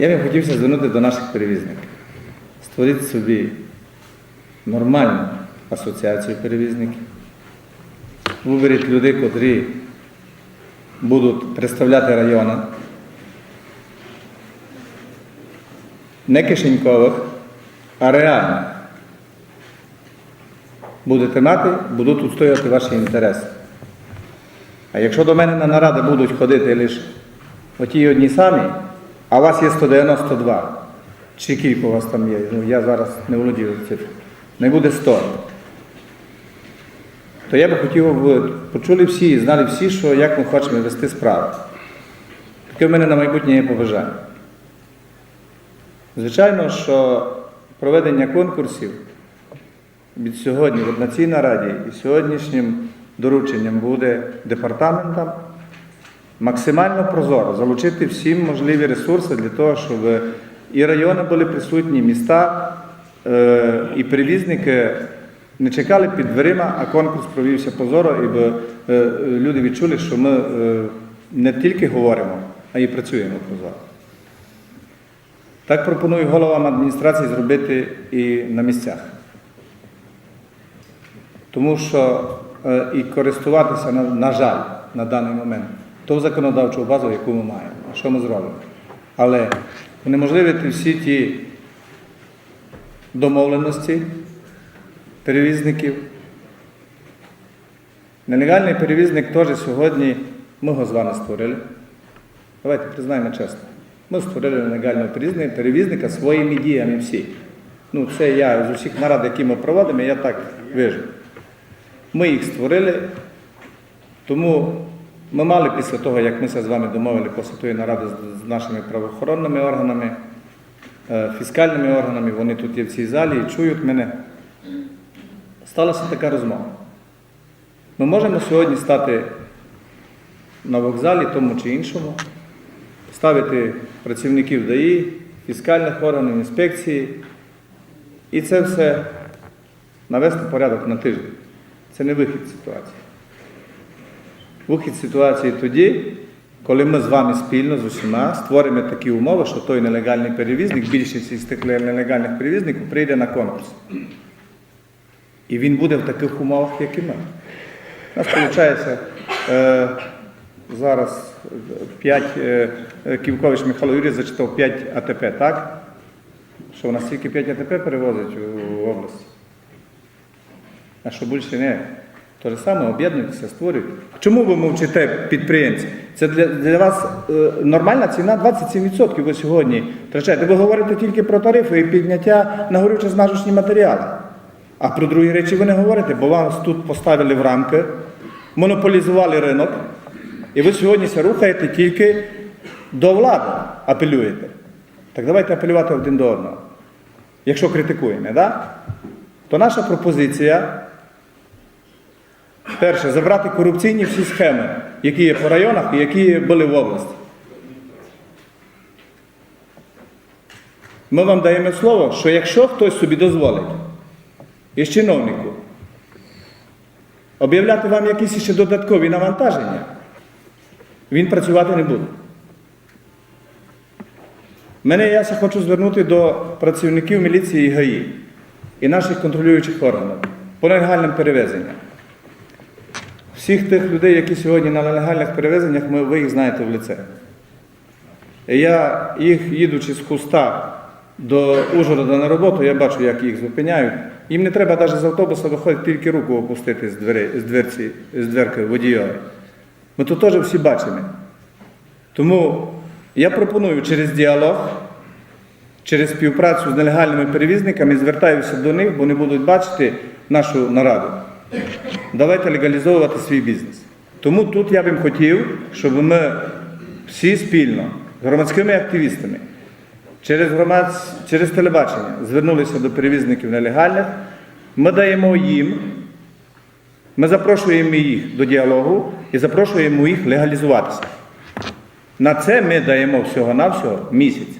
Я би хотівся звернути до наших перевізників. Створіть собі нормальну асоціацію перевізників. Виберіть людей, котрі будуть представляти райони. Не кишенькових, а реальних. Будете мати, будуть відстоювати ваші інтереси. А якщо до мене на наради будуть ходити лише оті одні самі, а у вас є 192, чи кілька у вас там є, ну я зараз не володію цифрою, не буде 100, то я би хотів, щоб почули всі і знали всі, що як ми хочемо вести справи. Таке в мене на майбутнє є побажання. Звичайно, що проведення конкурсів від сьогодні от на цій нараді і сьогоднішнім дорученням буде департаментам максимально прозоро залучити всі можливі ресурси для того, щоб і райони були присутні, міста, е, і перевізники не чекали під дверима, а конкурс провівся прозоро, і е, люди відчули, що ми е, не тільки говоримо, а й працюємо прозоро. Так пропоную головам адміністрації зробити і на місцях. Тому що і користуватися, на жаль, на даний момент, ту законодавчу базу, яку ми маємо. Що ми зробимо? Але унеможливити всі ті домовленості перевізників. Нелегальний перевізник теж сьогодні, ми його з вами створили. Давайте признаємо чесно. Ми створили нелегального перевізника, своїми діями всі. Ну, це я з усіх нарад, які ми проводимо, я так вижу. Ми їх створили, тому ми мали після того, як ми з вами домовили після тої наради з- нашими правоохоронними органами, е, фіскальними органами, вони тут є в цій залі і чують мене. Сталася така розмова. Ми можемо сьогодні стати на вокзалі, тому чи іншому, ставити працівників ДАІ, фіскальних органів, інспекції, і це все навести порядок на тиждень. Це не вихід ситуації. Вихід ситуації тоді, коли ми з вами спільно з усіма створимо такі умови, що той нелегальний перевізник, більшість із тих нелегальних перевізників прийде на конкурс. І він буде в таких умовах, як і ми. У нас виходить е, зараз 5, е, е, Ківкович Михайло Юрійович зачитав 5 АТП, так? Що у нас тільки 5 АТП перевозять у, у області. А що більше не. То же саме об'єднуйтеся, створюють. Чому ви мовчите підприємці? Це для, для вас е, нормальна ціна 27% ви сьогодні втрачаєте. Ви говорите тільки про тарифи і підняття на горюче змажучні матеріали. А про другі речі ви не говорите, бо вас тут поставили в рамки, монополізували ринок, і ви сьогодні ся рухаєте тільки до влади, апелюєте. Так давайте апелювати один до одного. Якщо критикуємо, да? то наша пропозиція перше, забрати корупційні всі схеми, які є по районах і які були в області. Ми вам даємо слово, що якщо хтось собі дозволить із чиновнику об'являти вам якісь ще додаткові навантаження, він працювати не буде. Мене я хочу звернути до працівників міліції і ГАІ і наших контролюючих органів по нелегальним перевезенням. Всіх тих людей, які сьогодні на нелегальних перевезеннях, ви їх знаєте в лице. Я їх, їдучи з куста до Ужгорода на роботу, я бачу, як їх зупиняють. Їм не треба навіть з автобуса виходити тільки руку опустити з, двері, з, дверці, з дверки водійові. Ми тут теж всі бачимо. Тому я пропоную через діалог, через співпрацю з нелегальними перевізниками, звертаюся до них, бо вони будуть бачити нашу нараду. Давайте легалізовувати свій бізнес. Тому тут я б хотів, щоб ми всі спільно з громадськими активістами через, громад... через телебачення звернулися до перевізників нелегальних. Ми даємо їм, ми запрошуємо їх до діалогу і запрошуємо їх легалізуватися. На це ми даємо всього-навсього місяць.